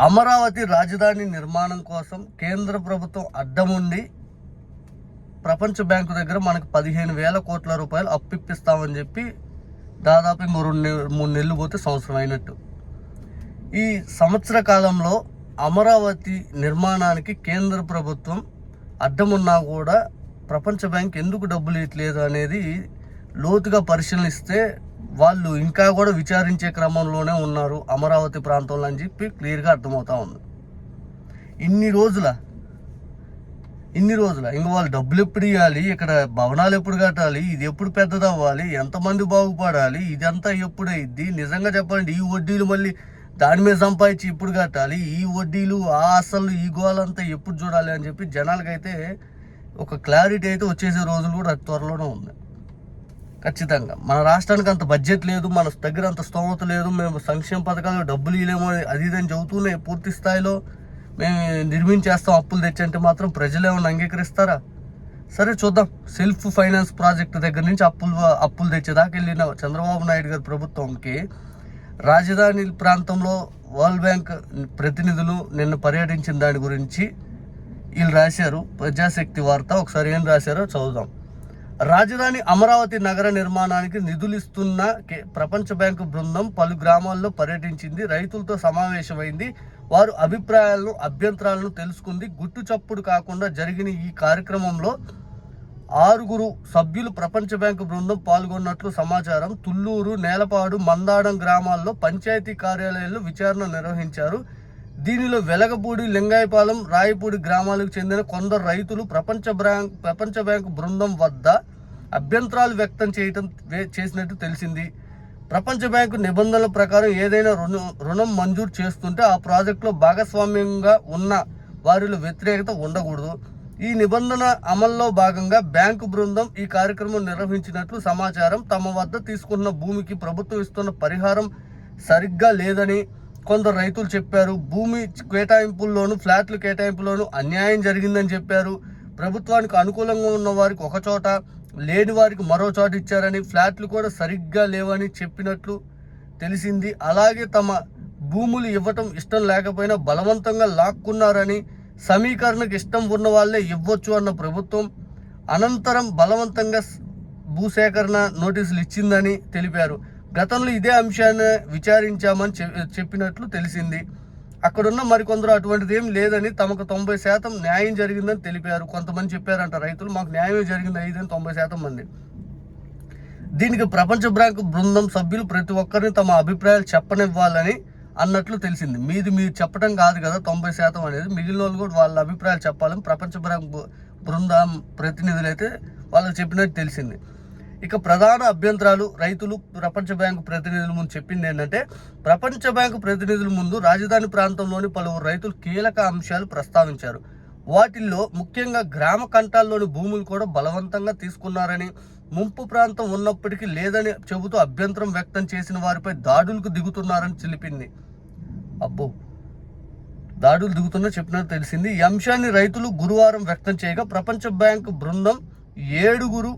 అమరావతి రాజధాని నిర్మాణం కోసం కేంద్ర ప్రభుత్వం అడ్డముండి ప్రపంచ బ్యాంకు దగ్గర మనకు పదిహేను వేల కోట్ల రూపాయలు అప్పిప్పిస్తామని చెప్పి దాదాపు ఇంకో రెండు మూడు నెలలు పోతే సంవత్సరం అయినట్టు ఈ సంవత్సర కాలంలో అమరావతి నిర్మాణానికి కేంద్ర ప్రభుత్వం అడ్డమున్నా కూడా ప్రపంచ బ్యాంక్ ఎందుకు డబ్బులు ఇట్లేదు అనేది లోతుగా పరిశీలిస్తే వాళ్ళు ఇంకా కూడా విచారించే క్రమంలోనే ఉన్నారు అమరావతి ప్రాంతంలో అని చెప్పి క్లియర్గా అర్థమవుతా ఉంది. ఇన్ని రోజుల ఇన్ని రోజుల ఇంక వాళ్ళు డబ్బులు ఎప్పుడు ఇవ్వాలి ఇక్కడ భవనాలు ఎప్పుడు కట్టాలి ఇది ఎప్పుడు పెద్దదవ్వాలి ఎంతమంది బాగుపడాలి ఇదంతా ఎప్పుడు అయింది నిజంగా చెప్పాలంటే ఈ వడ్డీలు మళ్ళీ దాని మీద సంపాదించి ఇప్పుడు కట్టాలి? ఈ వడ్డీలు ఆ అసలు ఈ గోలంతా ఎప్పుడు చూడాలి అని చెప్పి జనాలకైతే ఒక క్లారిటీ అయితే వచ్చేసే రోజులు కూడా త్వరలోనే ఉంది. ఖచ్చితంగా. మన రాష్ట్రానికి అంత బడ్జెట్ లేదు మన దగ్గర అంత స్తోమత లేదు మేము సంక్షేమ పథకాలు డబ్బులు ఇవ్వలేము అది ఇది అని చెబుతూనే పూర్తి స్థాయిలో మేము నిర్మించేస్తాం అప్పులు తెచ్చంటే మాత్రం ప్రజలు ఏమైనా అంగీకరిస్తారా? సరే చూద్దాం. సెల్ఫ్ ఫైనాన్స్ ప్రాజెక్ట్ దగ్గర నుంచి అప్పులు అప్పులు తెచ్చేదాకా వెళ్ళిన చంద్రబాబు నాయుడు గారి ప్రభుత్వంకి రాజధాని ప్రాంతంలో వరల్డ్ బ్యాంక్ ప్రతినిధులు నిన్న పర్యటించిన దాని గురించి వీళ్ళు రాశారు. ప్రజాశక్తి వార్త ఒకసారి ఏం రాశారో చదువుదాం రాజధాని అమరావతి నగర నిర్మాణానికి నిధులిస్తున్న కే- ప్రపంచ బ్యాంకు బృందం పలు గ్రామాల్లో పర్యటించింది. రైతులతో సమావేశమైంది. వారు అభిప్రాయాలను అభ్యంతరాలను తెలుసుకుంది. గుట్టు చప్పుడు కాకుండా జరిగిన ఈ కార్యక్రమంలో ఆరుగురు సభ్యులు ప్రపంచ బ్యాంకు బృందం పాల్గొన్నట్లు సమాచారం. తుళ్ళూరు నేలపాడు మందాడం గ్రామాల్లో పంచాయతీ కార్యాలయాల్లో విచారణ నిర్వహించారు. దీనిలో వెలగపూడి లింగాయపాలెం రాయపూడి గ్రామాలకు చెందిన కొందరు రైతులు ప్రపంచ బ్యాంక్ ప్రపంచ బ్యాంకు బృందం వద్ద అభ్యంతరాలు వ్యక్తం చేయటం చేసినట్టు తెలిసింది. ప్రపంచ బ్యాంకు నిబంధనల ప్రకారం ఏదైనా రుణం రుణం మంజూరు చేస్తుంటే ఆ ప్రాజెక్టులో భాగస్వామ్యంగా ఉన్న వారిలో వ్యతిరేకత ఉండకూడదు. ఈ నిబంధన అమల్లో భాగంగా బ్యాంకు బృందం ఈ కార్యక్రమం నిర్వహించినట్లు సమాచారం తమ వద్ద తీసుకున్న భూమికి ప్రభుత్వం ఇస్తున్న పరిహారం సరిగ్గా లేదని కొందరు రైతులు చెప్పారు భూమి కేటాయింపుల్లోను ఫ్లాట్లు కేటాయింపులోను అన్యాయం జరిగిందని చెప్పారు. ప్రభుత్వానికి అనుకూలంగా ఉన్న వారికి ఒక చోట లేని వారికి మరో చోట ఇచ్చారని ఫ్లాట్లు కూడా సరిగ్గా లేవని చెప్పినట్లు తెలిసింది. అలాగే తమ భూములు ఇవ్వటం ఇష్టం లేకపోయినా బలవంతంగా లాక్కున్నారని సమీకరణకు ఇష్టం ఉన్న వాళ్ళే ఇవ్వచ్చు అన్న ప్రభుత్వం అనంతరం బలవంతంగా భూసేకరణ నోటీసులు ఇచ్చిందని తెలిపారు. గతంలో ఇదే అంశాన్ని విచారించామని చె- చెప్పినట్లు తెలిసింది. అక్కడున్న మరికొందరు అటువంటిది ఏం లేదని తమకు తొంభై శాతం న్యాయం జరిగిందని తెలిపారు. కొంతమంది చెప్పారంట రైతులు మాకు న్యాయమే జరిగింది ఐదని తొంభై శాతం మంది. దీనికి ప్రపంచ బ్యాంకు బృందం సభ్యులు ప్రతి ఒక్కరిని తమ అభిప్రాయాలు చెప్పనివ్వాలని అన్నట్లు తెలిసింది. మీది మీరు చెప్పడం కాదు కదా తొంభై శాతం అనేది. మిగిలిన వాళ్ళు కూడా వాళ్ళ అభిప్రాయాలు చెప్పాలని ప్రపంచ బ్యాంక్ బృందం ప్రతినిధులు అయితే వాళ్ళకి చెప్పినట్టు తెలిసింది. ఇక ప్రధాన అభ్యంతరాలు రైతులు ప్రపంచ బ్యాంకు ప్రతినిధుల ముందు చెప్పింది ఏంటంటే ప్రపంచ బ్యాంకు ప్రతినిధుల ముందు రాజధాని ప్రాంతంలోని పలువురు రైతులు కీలక అంశాలు ప్రస్తావించారు. వాటిల్లో ముఖ్యంగా గ్రామ కంటాల్లోని భూములు కూడా బలవంతంగా తీసుకున్నారని ముంపు ప్రాంతం ఉన్నప్పటికీ లేదని చెబుతూ అభ్యంతరం వ్యక్తం చేసిన వారిపై దాడులకు దిగుతున్నారని తెలిపింది అబ్బో! దాడులు దిగుతున్నా చెప్పినట్టు తెలిసింది. ఈ అంశాన్ని రైతులు గురువారం వ్యక్తం చేయగా ప్రపంచ బ్యాంకు బృందం ఏడుగురు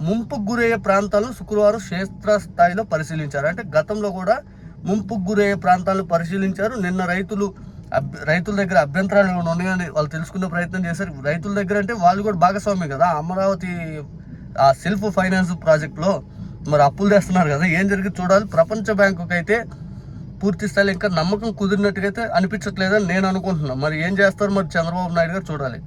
ముంపుకు గురయ్యే ప్రాంతాలను శుక్రవారం క్షేత్రస్థాయిలో పరిశీలించారు. అంటే గతంలో కూడా ముంపుకు గురయ్యే ప్రాంతాలను పరిశీలించారు. నిన్న రైతులు అభ్య- రైతుల దగ్గర అభ్యంతరాలు ఏమైనా ఉన్నాయని వాళ్ళు తెలుసుకునే ప్రయత్నం చేశారు. రైతుల దగ్గర అంటే వాళ్ళు కూడా భాగస్వామి కదా. అమరావతి ఆ సెల్ఫ్ ఫైనాన్స్ ప్రాజెక్ట్లో మరి అప్పులు తెస్తున్నారు కదా. ఏం జరిగి చూడాలి. ప్రపంచ బ్యాంకుకి అయితే పూర్తి స్థాయిలో ఇంకా నమ్మకం కుదిరినట్టుగా అయితే అనిపించట్లేదని నేను అనుకుంటున్నాను మరి ఏం చేస్తారు మరి చంద్రబాబు నాయుడు గారు చూడాలి.